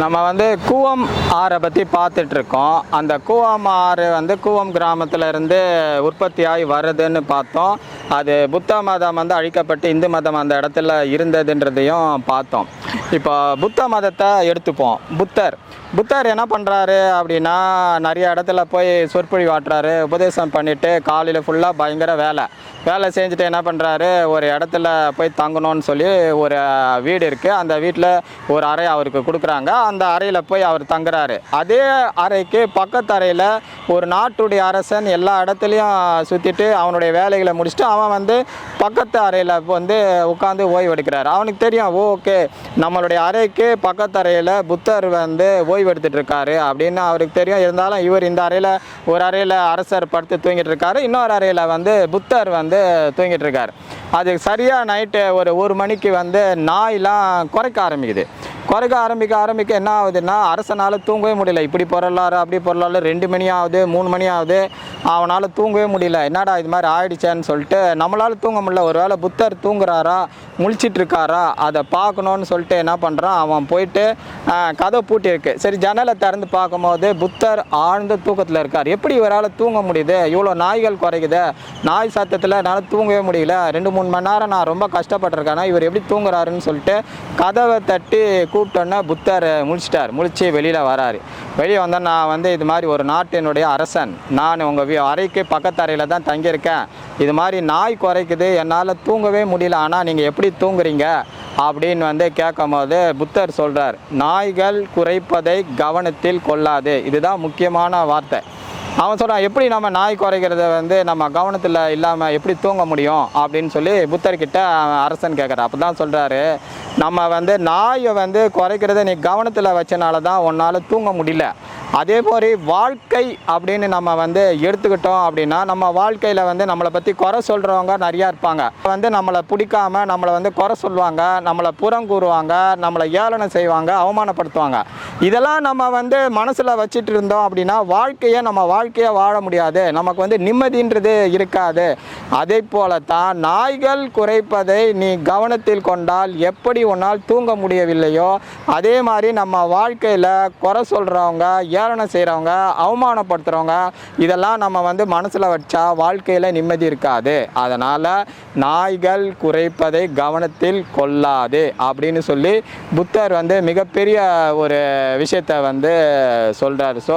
நம்ம வந்து கூவம் ஆறை பற்றி பார்த்துட்டு இருக்கோம் அந்த கூவம் ஆறு வந்து கூவம் கிராமத்துல இருந்து உற்பத்தியாகி வருதுன்னு பார்த்தோம். அது புத்த மதம் வந்து அழிக்கப்பட்டு இந்து மதம் அந்த இடத்துல இருந்ததுன்றதையும் பார்த்தோம். இப்போ புத்த மதத்தை எடுத்துப்போம். புத்தர். புத்தர் என்ன பண்ணுறாரு அப்படின்னா நிறைய இடத்துல போய் சொற்பொழி வாட்டுறாரு. உபதேசம் பண்ணிவிட்டு காலையில் ஃபுல்லாக பயங்கர வேலை. வேலை செஞ்சுட்டு என்ன பண்ணுறாரு ஒரு இடத்துல போய் தங்கணும்னு சொல்லி ஒரு வீடு இருக்குது அந்த வீட்டில் ஒரு அறை அவருக்கு கொடுக்குறாங்க. அந்த அறையில் போய் அவர் தங்குறாரு. அதே அறைக்கு பக்கத்து அறையில் ஒரு நாட்டுடைய அரசன் எல்லா இடத்துலையும் சுற்றிட்டு அவனுடைய வேலைகளை முடிச்சுட்டு அவன் வந்து பக்கத்து அறையில் வந்து உட்காந்து ஓய்வு எடுக்கிறாரு அவனுக்கு தெரியும் ஓகே நம்மளுடைய அறைக்கு பக்கத்து அறையில் புத்தர் வந்து ஓய்வு இருக்காரு. அப்படின்னு அவருக்கு தெரியும். இருந்தாலும் இவர் இந்த அறையில் ஒரு அறையில் அரசர் படுத்து தூங்கிட்டு இருக்காரு. இன்னொரு அறையில் வந்து புத்தர் வந்து தூங்கிட்டு இருக்காரு. அது சரியாக நைட்டு ஒரு ஒரு மணிக்கு வந்து நாயெலாம் குறைக்க ஆரம்பிக்குது. குறைக்க ஆரம்பிக்க ஆரம்பிக்க என்ன ஆகுதுன்னா அரசனால் தூங்கவே முடியல. இப்படி பொருளாரு அப்படி பொருளாரு ரெண்டு மணி ஆகுது மூணு மணி ஆகுது. அவனால் தூங்கவே முடியல. என்னடா இது மாதிரி ஆயிடுச்சேன்னு சொல்லிட்டு நம்மளால் தூங்க முடியல. ஒரு வேளை புத்தர் தூங்குறாரா முழிச்சிட்டு இருக்காரா அதை பார்க்கணுன்னு சொல்லிட்டு என்ன பண்ணுறான் அவன் போயிட்டு கதை பூட்டியிருக்கு. சரி ஜன்னலை திறந்து பார்க்கும்போது புத்தர் ஆழ்ந்த தூக்கத்தில் இருக்கார். எப்படி இவரால் தூங்க முடியுது? இவ்வளோ நாய்கள் குறைக்குது. நாய் சத்தத்தில் என்னால் தூங்கவே முடியல. ரெண்டு மூணு மணி நேரம் நான் ரொம்ப கஷ்டப்பட்டிருக்கேன். இவர் எப்படி தூங்குறாருன்னு சொல்லிட்டு கதவை தட்டி கூப்பிட்டோன்னே புத்தர் முழிச்சிட்டார். முழிச்சு வெளியில் வராரு. வெளியே வந்தால் நான் வந்து இது மாதிரி ஒரு நாட்டினுடைய அரசன். நான் உங்கள் வீ அறைக்கு பக்கத்து அறையில் தான் தங்கியிருக்கேன். இது மாதிரி நாய் குறைக்குது. என்னால் தூங்கவே முடியல. ஆனால் நீங்கள் எப்படி தூங்குறீங்க? அப்படின்னு வந்து கேட்கும்போது புத்தர் சொல்கிறார் நாய்கள் குறைப்பதை கவனத்தில் கொள்ளாது. இதுதான் முக்கியமான வார்த்தை. அவன் சொல்கிறான் எப்படி நம்ம நாய் குறைக்கிறத வந்து நம்ம கவனத்தில் இல்லாமல் எப்படி தூங்க முடியும்? அப்படின்னு சொல்லி புத்தர்கிட்ட அவன் அரசன் கேட்குற அப்போ தான் சொல்கிறாரு நம்ம வந்து நாயை வந்து குறைக்கிறத நீ கவனத்தில் வச்சனால தான் உன்னால் தூங்க முடியல. அதே மாதிரி வாழ்க்கை அப்படின்னு நம்ம வந்து எடுத்துக்கிட்டோம் அப்படின்னா நம்ம வாழ்க்கையில் வந்து நம்மளை பற்றி குறை சொல்கிறவங்க நிறையா இருப்பாங்க. வந்து நம்மளை பிடிக்காம நம்மளை வந்து குறை சொல்லுவாங்க நம்மளை புறம் கூறுவாங்க நம்மளை ஏளனம் செய்வாங்க அவமானப்படுத்துவாங்க. இதெல்லாம் நம்ம வந்து மனசில் வச்சுட்டு இருந்தோம் அப்படின்னா வாழ்க்கையை நம்ம வாழ்க்கையை வாழ முடியாது. நமக்கு வந்து நிம்மதின்றது இருக்காது. அதே போல தான் நாய்கள் குறைப்பதை நீ கவனத்தில் கொண்டால் எப்படி உன்னால் தூங்க முடியவில்லையோ அதே மாதிரி நம்ம வாழ்க்கையில் குறை சொல்கிறவங்க ஏளனம் செய்கிறவங்க அவமானப்படுத்துகிறவங்க இதெல்லாம் நம்ம வந்து மனசில் வச்சா வாழ்க்கையில் நிம்மதி இருக்காது. அதனால் நாய்கள் குறைப்பதை கவனத்தில் கொள்ளாது அப்படின்னு சொல்லி புத்தர் வந்து மிகப்பெரிய ஒரு விஷயத்தை வந்து சொல்கிறார் ஸோ